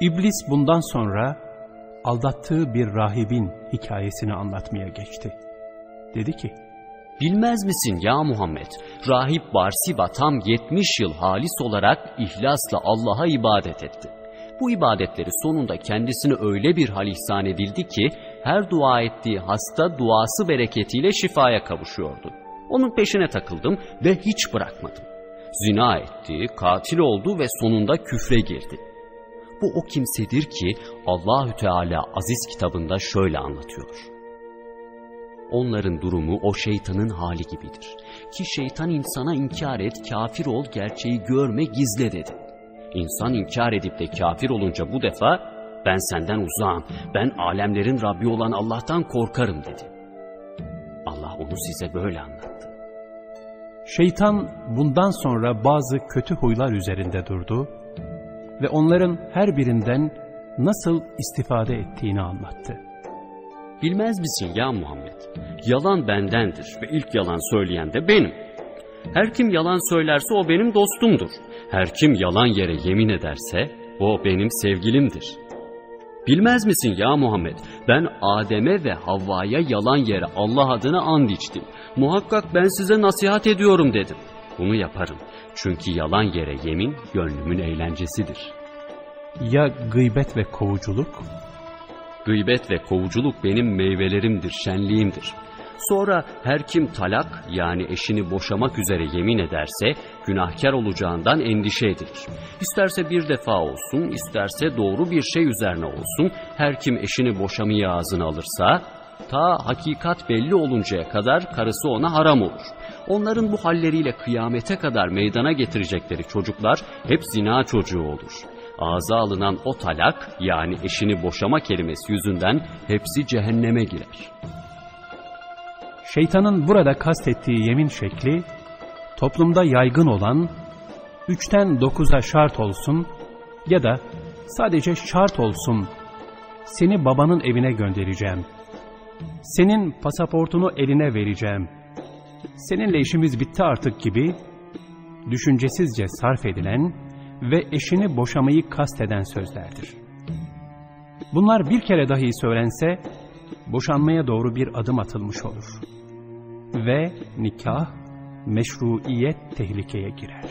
İblis bundan sonra aldattığı bir rahibin hikayesini anlatmaya geçti. Dedi ki, Bilmez misin ya Muhammed? Rahip Barsiba tam 70 yıl halis olarak ihlasla Allah'a ibadet etti. Bu ibadetleri sonunda kendisine öyle bir hal ihsan edildi ki her dua ettiği hasta duası bereketiyle şifaya kavuşuyordu. Onun peşine takıldım ve hiç bırakmadım. Zina etti, katil oldu ve sonunda küfre girdi. Bu o kimsedir ki Allahü Teala aziz kitabında şöyle anlatıyor. Onların durumu o şeytanın hali gibidir. Ki şeytan insana inkar et, kafir ol, gerçeği görme, gizle dedi. İnsan inkar edip de kafir olunca bu defa ben senden uzağım, ben alemlerin Rabbi olan Allah'tan korkarım dedi. Allah onu size böyle anlattı. Şeytan bundan sonra bazı kötü huylar üzerinde durdu ve onların her birinden nasıl istifade ettiğini anlattı. Bilmez misin ya Muhammed? Yalan bendendir ve ilk yalan söyleyen de benim. Her kim yalan söylerse o benim dostumdur. Her kim yalan yere yemin ederse o benim sevgilimdir. Bilmez misin ya Muhammed? Ben Adem'e ve Havva'ya yalan yere Allah adına and içtim. Muhakkak ben size nasihat ediyorum dedim. Bunu yaparım. Çünkü yalan yere yemin gönlümün eğlencesidir. Ya gıybet ve kovuculuk? Gıybet ve kovuculuk benim meyvelerimdir, şenliğimdir. Sonra her kim talak yani eşini boşamak üzere yemin ederse günahkar olacağından endişe edilir. İsterse bir defa olsun, isterse doğru bir şey üzerine olsun, her kim eşini boşamaya ağzına alırsa ta hakikat belli oluncaya kadar karısı ona haram olur. Onların bu halleriyle kıyamete kadar meydana getirecekleri çocuklar hep zina çocuğu olur. Ağza alınan o talak yani eşini boşama kelimesi yüzünden hepsi cehenneme girer. Şeytanın burada kastettiği yemin şekli, toplumda yaygın olan, üçten dokuza şart olsun ya da sadece şart olsun, seni babanın evine göndereceğim, senin pasaportunu eline vereceğim, seninle işimiz bitti artık gibi, düşüncesizce sarf edilen ve eşini boşamayı kasteden sözlerdir. Bunlar bir kere dahi söylense, boşanmaya doğru bir adım atılmış olur. Ve nikah, meşruiyet tehlikeye girer.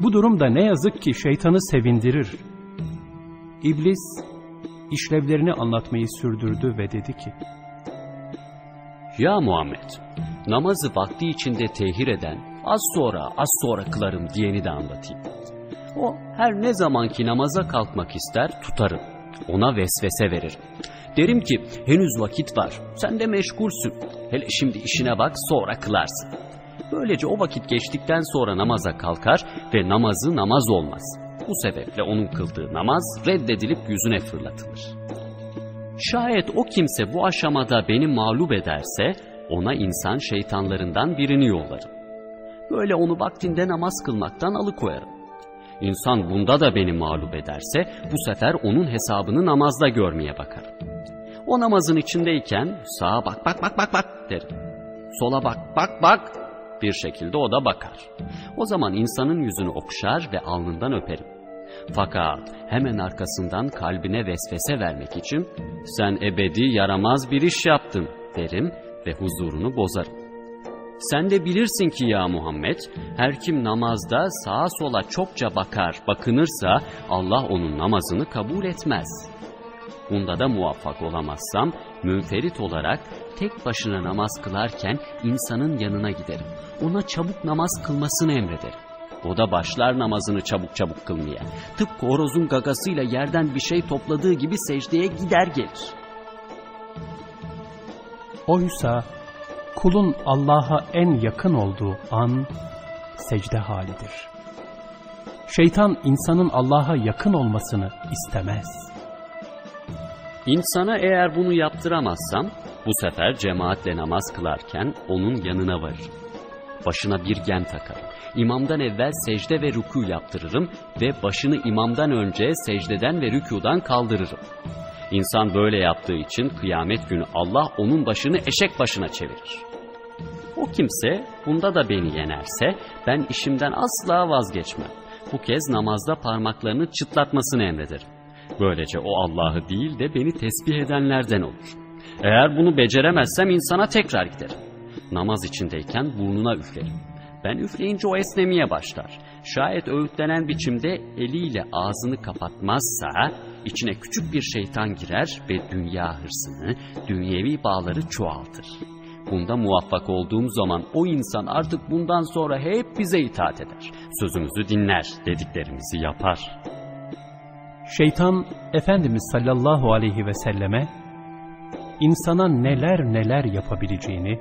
Bu durumda ne yazık ki şeytanı sevindirir. İblis, işlevlerini anlatmayı sürdürdü ve dedi ki, Ya Muhammed, namazı vakti içinde tehir eden, az sonra az sonra kılarım diyeni de anlatayım. O her ne zamanki namaza kalkmak ister tutarım. Ona vesvese veririm. Derim ki henüz vakit var. Sen de meşgulsün. Hele şimdi işine bak sonra kılarsın. Böylece o vakit geçtikten sonra namaza kalkar ve namazı namaz olmaz. Bu sebeple onun kıldığı namaz reddedilip yüzüne fırlatılır. Şayet o kimse bu aşamada beni mağlup ederse ona insan şeytanlarından birini yollarım. Böyle onu vaktinde namaz kılmaktan alıkoyarım. İnsan bunda da beni mağlup ederse bu sefer onun hesabını namazda görmeye bakarım. O namazın içindeyken sağa bak bak bak bak bak derim. Sola bak bak bak bir şekilde o da bakar. O zaman insanın yüzünü okşar ve alnından öperim. Fakat hemen arkasından kalbine vesvese vermek için sen ebedi yaramaz bir iş yaptın derim ve huzurunu bozarım. Sen de bilirsin ki ya Muhammed, her kim namazda sağa sola çokça bakar, bakınırsa Allah onun namazını kabul etmez. Bunda da muvaffak olamazsam, münferit olarak tek başına namaz kılarken insanın yanına giderim. Ona çabuk namaz kılmasını emrederim. O da başlar namazını çabuk çabuk kılmaya. Tıpkı horozun gagasıyla yerden bir şey topladığı gibi secdeye gider gelir. Oysa kulun Allah'a en yakın olduğu an secde halidir. Şeytan insanın Allah'a yakın olmasını istemez. İnsana eğer bunu yaptıramazsam bu sefer cemaatle namaz kılarken onun yanına varırım. Başına bir gem takarım. İmamdan evvel secde ve rükû yaptırırım ve başını imamdan önce secdeden ve rükudan kaldırırım. İnsan böyle yaptığı için kıyamet günü Allah onun başını eşek başına çevirir. O kimse bunda da beni yenerse ben işimden asla vazgeçmem. bu kez namazda parmaklarını çıtlatmasını emrederim. Böylece o Allah'ı değil de beni tesbih edenlerden olur. Eğer bunu beceremezsem insana tekrar giderim. Namaz içindeyken burnuna üflerim. Ben üfleyince o esnemeye başlar. Şayet öğütlenen biçimde eliyle ağzını kapatmazsa içine küçük bir şeytan girer ve dünya hırsını, dünyevi bağları çoğaltır. Bunda muvaffak olduğum zaman o insan artık bundan sonra hep bize itaat eder. Sözümüzü dinler, dediklerimizi yapar. Şeytan Efendimiz sallallahu aleyhi ve selleme insana neler neler yapabileceğini,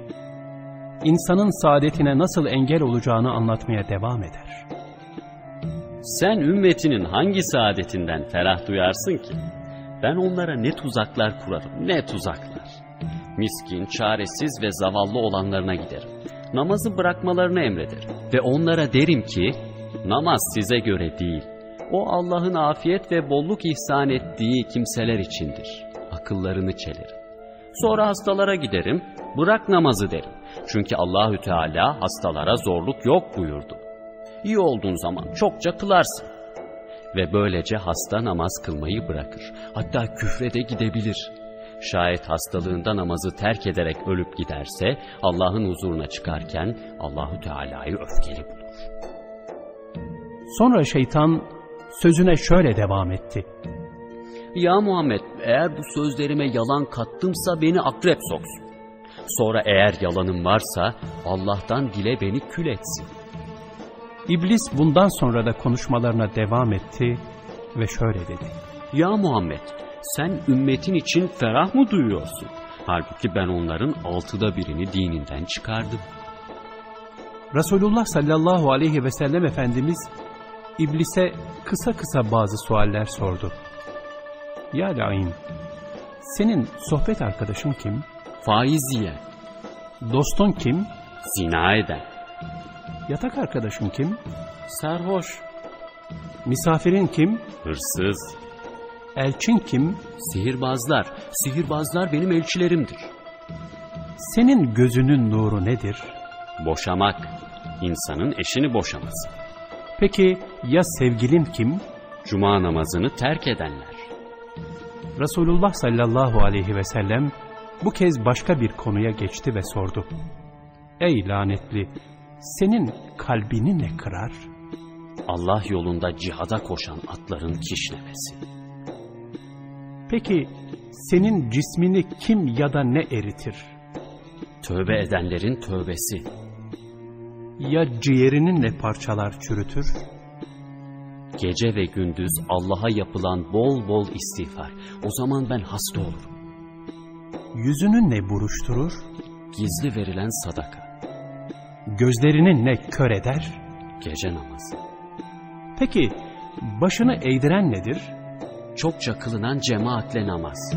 insanın saadetine nasıl engel olacağını anlatmaya devam eder. Sen ümmetinin hangi saadetinden ferah duyarsın ki? Ben onlara ne tuzaklar kurarım, ne tuzaklar. Miskin, çaresiz ve zavallı olanlarına giderim. Namazı bırakmalarını emrederim. Ve onlara derim ki, namaz size göre değil. O Allah'ın afiyet ve bolluk ihsan ettiği kimseler içindir. Akıllarını çelerim. Sonra hastalara giderim, bırak namazı derim. Çünkü Allahü Teala hastalara zorluk yok buyurdu. İyi olduğun zaman çokça kılarsın. Ve böylece hasta namaz kılmayı bırakır. Hatta küfre de gidebilir. Şayet hastalığında namazı terk ederek ölüp giderse Allah'ın huzuruna çıkarken Allahü Teala'yı öfkeli bulur. Sonra şeytan sözüne şöyle devam etti. Ya Muhammed eğer bu sözlerime yalan kattımsa beni akrep soksun. Sonra eğer yalanım varsa Allah'tan dile beni kül etsin. İblis bundan sonra da konuşmalarına devam etti ve şöyle dedi. Ya Muhammed sen ümmetin için ferah mı duyuyorsun? Halbuki ben onların altıda birini dininden çıkardım. Resulullah sallallahu aleyhi ve sellem Efendimiz İblise kısa kısa bazı sualler sordu. Ya Lain, senin sohbet arkadaşın kim? Faiz yiyen, Dostun kim? zina eden, Yatak arkadaşın kim? sarhoş, Misafirin kim? hırsız, Elçin kim? sihirbazlar. Sihirbazlar benim elçilerimdir. Senin gözünün nuru nedir? Boşamak, insanın eşini boşaması. Peki ya sevgilin kim? Cuma namazını terk edenler. Resulullah sallallahu aleyhi ve sellem bu kez başka bir konuya geçti ve sordu. Ey lanetli, senin kalbini ne kırar? Allah yolunda cihada koşan atların kişnemesi. Peki senin cismini kim ya da ne eritir? Tövbe edenlerin tövbesi. Ya ciğerinin ne parçalar çürütür? Gece ve gündüz Allah'a yapılan bol bol istiğfar. O zaman ben hasta olurum. Yüzünü ne buruşturur? Gizli verilen sadaka. Gözlerini ne kör eder? Gece namazı. Peki başını eğdiren nedir? Çokça kılınan cemaatle namaz.